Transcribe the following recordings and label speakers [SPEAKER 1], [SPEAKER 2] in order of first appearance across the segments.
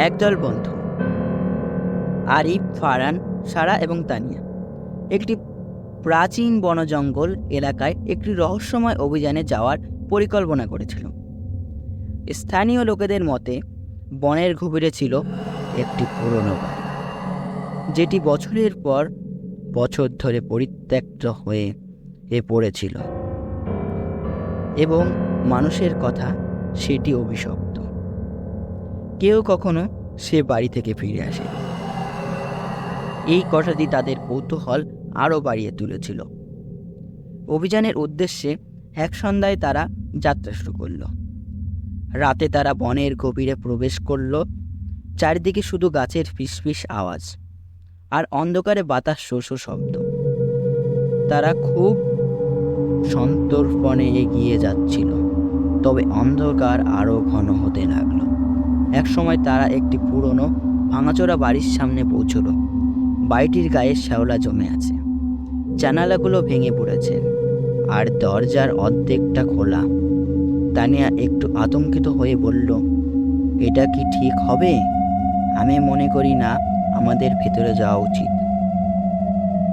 [SPEAKER 1] একদল বন্ধু, আরিফ ফারান সারা এবং তানিয়া। একটি প্রাচীন বনজঙ্গল এলাকায় একটি রহস্যময় অভিযানে যাওয়ার পরিকল্পনা করেছিল। স্থানীয় লোকেদের মতে, বনের গভীরে ছিল একটি পুরনো বাড়ি, যেটি বছরের পর বছর ধরে পরিত্যক্ত হয়ে এ পড়েছিল এবং মানুষের কথা সেটি অভিশপ্ত। কেউ কখনো সে বাড়ি থেকে ফিরে আসে। এই কথাটি তাদের কৌতূহল আরও বাড়িয়ে তুলেছিল। অভিযানের উদ্দেশ্যে এক সন্ধ্যায় তারা যাত্রা শুরু করল। রাতে তারা বনের গভীরে প্রবেশ করল। চারিদিকে শুধু গাছের ফিসফিস আওয়াজ আর অন্ধকারে বাতাস শোষ শব্দ। তারা খুব সন্তর্পণে এগিয়ে যাচ্ছিল, তবে অন্ধকার আরও ঘন হতে লাগল। একসময় তারা একটি পুরনো ভাঙাচোরা বাড়ির সামনে পৌঁছলো। বাড়িটির গায়ে শ্যাওলা জমে আছে। জানালাগুলো ভেঙে পড়েছে আর দরজার অর্ধেকটা খোলা। তানিয়া একটু আতঙ্কিত হয়ে বলল, এটা কি ঠিক হবে? আমি মনে করি না আমাদের ভেতরে যাওয়া উচিত।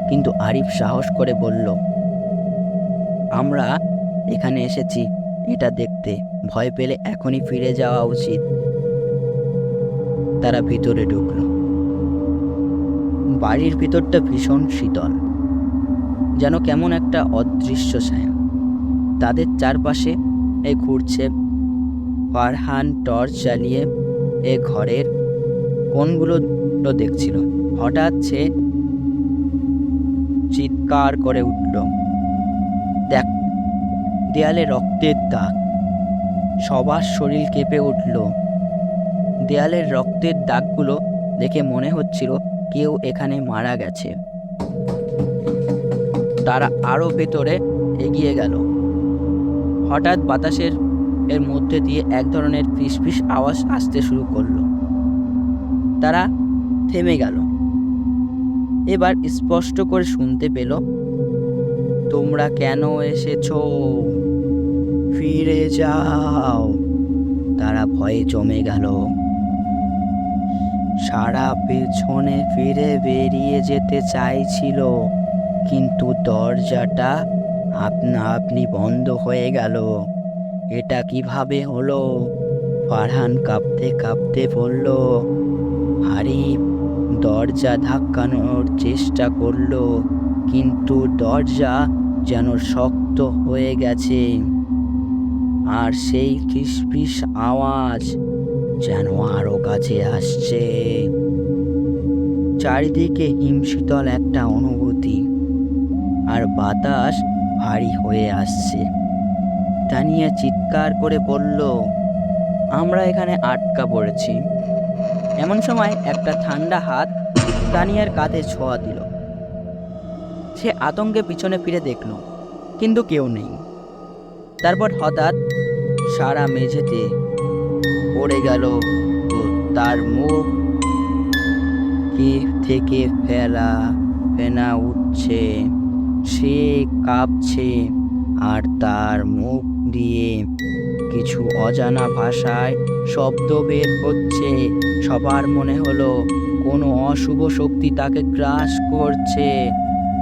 [SPEAKER 1] কিন্তু আরিফ সাহস করে বলল, আমরা এখানে এসেছি। এটা দেখতে ভয় পেলে এখনই ফিরে যাওয়া উচিত। তারা ভিতরে ঢুকলো। বাড়ির ভিতরটা ভীষণ শীতল, যেন কেমন একটা অদৃশ্য ছায়া। তাদের চারপাশে এ ঘুরছে ফারহান টর্চ জ্বালিয়ে এ ঘরের কোনগুলো দেখছিল। হঠাৎ সে চিৎকার করে উঠল। দেখ, দেয়ালে রক্তের দাগ। সবার শরীর কেঁপে উঠল। দেয়ালের রক্তের দাগগুলো দেখে মনে হচ্ছিল কেউ এখানে মারা গেছে। তারা আরও ভেতরে এগিয়ে গেল। হঠাৎ বাতাসের, এর মধ্যে দিয়ে এক ধরনের ফিসফিস আওয়াজ আসতে শুরু করল। তারা থেমে গেল। এবার স্পষ্ট করে শুনতে পেল, তোমরা কেন এসেছ? ফিরে যাও। তারা ভয়ে জমে গেল। সারা পেছনে ফিরে বেরিয়ে যেতে চাইছিল, কিন্তু দরজাটা আপনা আপনি বন্ধ হয়ে গেল। এটা কীভাবে হলো? ফারহান কাঁপতে কাঁপতে বলল আরিফ দরজা ধাক্কানোর চেষ্টা করল, কিন্তু দরজা যেন শক্ত হয়ে গেছে। আর সেই ফিসফিস আওয়াজ যেন আরও কাছে আসছে। চারিদিকে হিমশীতল একটা অনুভূতি, আর বাতাস ভারী হয়ে আসছে। তানিয়া চিৎকার করে বলল, আমরা এখানে আটকা পড়েছি। এমন সময় একটা ঠান্ডা হাত তানিয়ার কাঁধে ছোঁয়া দিল। সে আতঙ্কে পিছনে ফিরে দেখল, কিন্তু কেউ নেই। তারপর হঠাৎ সারা মেঝেতে পড়ে গেল তার মুখ থেকে ফেলা, ফেনা উঠছে, সে কাঁপছে আর তার মুখ দিয়ে কিছু অজানা ভাষায় শব্দ বের হচ্ছে। সবার মনে হলো কোনো অশুভ শক্তি তাকে গ্রাস করছে।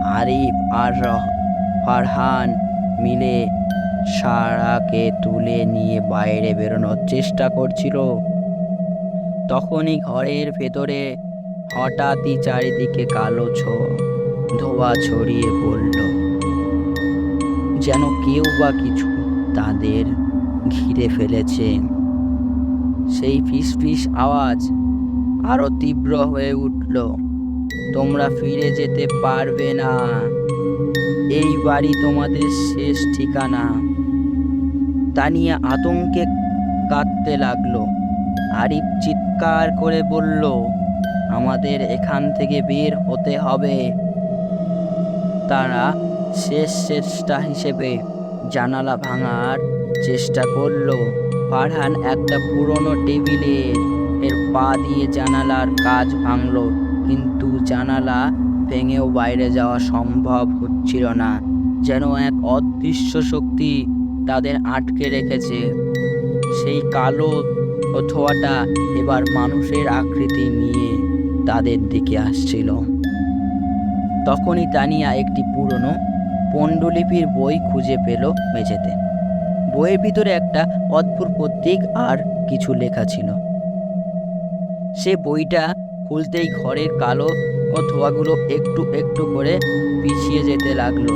[SPEAKER 1] আরিফ আর রহ- ফারহান মিলে সারাকে তুলে নিয়ে বাইরে বেরোনোর চেষ্টা করছিল। তখনই ঘরের ভেতরে হঠাৎই চারিদিকে কালো ছ, ধোয়া ছড়িয়ে পড়ল। যেন কেউ বা কিছু তাদের ঘিরে ফেলেছে। সেই ফিস ফিস আওয়াজ আরও তীব্র হয়ে উঠল। তোমরা ফিরে যেতে পারবে না। এই বাড়ি তোমাদের শেষ ঠিকানা। তানিয়া আতঙ্কে কাঁদতে লাগল। আরিফ চিৎকার করে বলল, আমাদের এখান থেকে বের হতে হবে। তারা শেষ চেষ্টা হিসেবে জানালা ভাঙার চেষ্টা করল। ফারহান একটা পুরনো টেবিলে এর পা দিয়ে জানালার কাজ ভাঙল, কিন্তু জানালা ভেঙেও বাইরে যাওয়া সম্ভব হচ্ছিল না। যেন এক অদৃশ্য শক্তি তাদের আটকে রেখেছে। সেই কালো ধোঁয়াটা এবার মানুষের আকৃতি নিয়ে তাদের দিকে আসছিল। তখনই তানিয়া একটি পুরনো পণ্ডুলিপির বই খুঁজে পেল মেঝেতে। বইয়ের ভিতরে একটা অদ্ভুত প্রতীক আর কিছু লেখা ছিল। সে বইটা খুলতেই ঘরের কালো ও ধোঁয়াগুলো একটু একটু করে পিছিয়ে যেতে লাগল।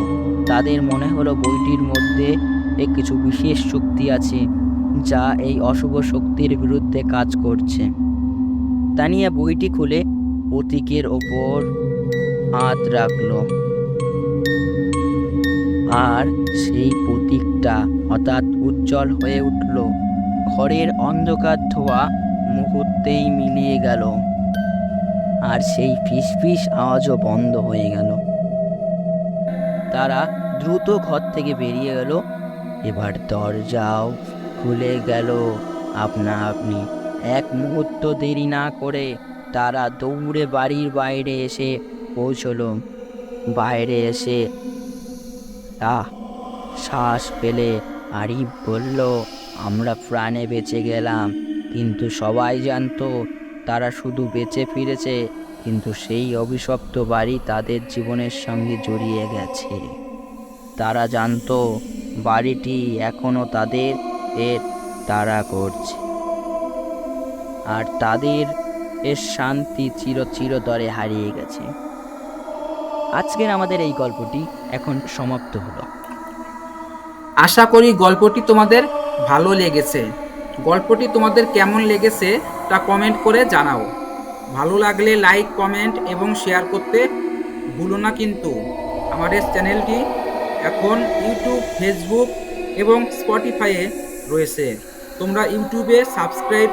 [SPEAKER 1] তাদের মনে হলো বইটির মধ্যে কিছু বিশেষ শক্তি আছে যা এই অশুভ শক্তির বিরুদ্ধে কাজ করছে। তানিয়া বইটি খুলে প্রতীকের ওপর হাত রাখল। আর সেই প্রতীকটা হঠাৎ উজ্জ্বল হয়ে উঠল। ঘরের অন্ধকার ধোয়া মুহূর্তেই মিলিয়ে গেল। আর সেই ফিসফিস আওয়াজও বন্ধ হয়ে গেল। তারা দ্রুত ঘর থেকে বেরিয়ে গেল এবার দরজাও খুলে গেল। আপনা আপনি এক মুহূর্ত দেরি না করে তারা দৌড়ে বাড়ির বাইরে এসে পৌঁছলো। বাইরে এসে আহ, শ্বাস পেলে আরিফ বলল, আমরা প্রাণে বেঁচে গেলাম, কিন্তু সবাই জানতো তারা শুধু বেঁচে ফিরেছে, কিন্তু সেই অভিশপ্ত বাড়ি তাদের জীবনের সঙ্গে জড়িয়ে গেছে। তারা জানতো বাড়িটি এখনও তাদের এর তাড়া করছে। আর তাদের এর শান্তি চির চিরতরে হারিয়ে গেছে। আজকের আমাদের এই গল্পটি এখন সমাপ্ত হলো।
[SPEAKER 2] আশা করি গল্পটি তোমাদের ভালো লেগেছে। গল্পটি তোমাদের কেমন লেগেছে তা কমেন্ট করে জানাও। ভালো লাগলে লাইক কমেন্ট এবং শেয়ার করতে ভুলো না কিন্তু। আমাদের চ্যানেলটি এখন ইউটিউব ফেসবুক এবং স্পটিফাইয়ে রয়েছে। তোমরা ইউটিউবে সাবস্ক্রাইব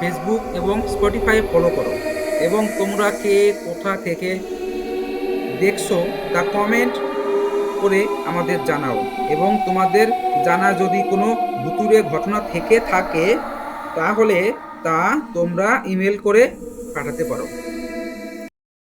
[SPEAKER 2] ফেসবুক এবং স্পটিফাই ফলো করো। এবং তোমরা কে কোথা থেকে দেখছ, তা কমেন্ট করে আমাদের জানাও। এবং তোমাদের জানা যদি কোনো ভুতুরে ঘটনা থেকে থাকে, তাহলে তা তোমরা ইমেল করে পাঠাতে পারো।